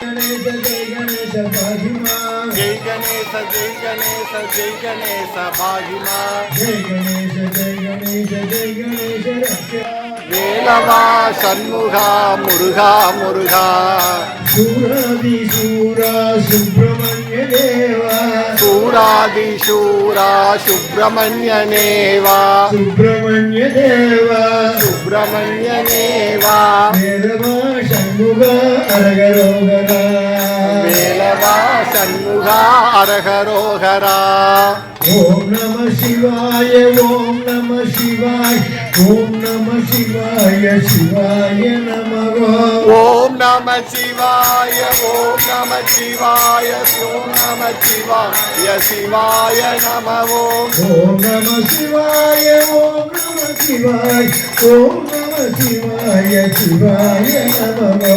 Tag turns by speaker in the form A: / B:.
A: ಗಣೇಶ ಜೈ ಗಣೇಶ ಬಾಹಿಮಾ
B: ಜೈ ಗಣೇಶ ಜೈ ಗಣೇಶ ಜೈ ಗಣೇಶ ಬಾಹಿಮಾ
A: ಜೈ ಗಣೇಶ ಜೈ ಗಣೇಶ ಜೈ
B: சண்முகா முருகா முருகா
A: சூராதி சூரா சுப்பிரமணிய தேவா
B: சூராதி சூரா சுப்பிரமணிய தேவா
A: சுப்பிரமணிய தேவா
B: சுப்பிரமணிய தேவா
A: சண்முகா அரகரோகரா.
B: வேலவா சண்முகா அரகரோகரா.
A: ஓம் நம சிவாய ஓம் நம சிவாய் ஓம் நம சிவாய சிவாய நமகோ.
B: ஓம் நம சிவாய ஓம் நம சிவாய ஓம் நம சிவாய சிவாய நமவோ
A: ஓம் நம சிவாய ஓம் நம சிவாய் ஓம் நம శివాయ శివాయ నమో.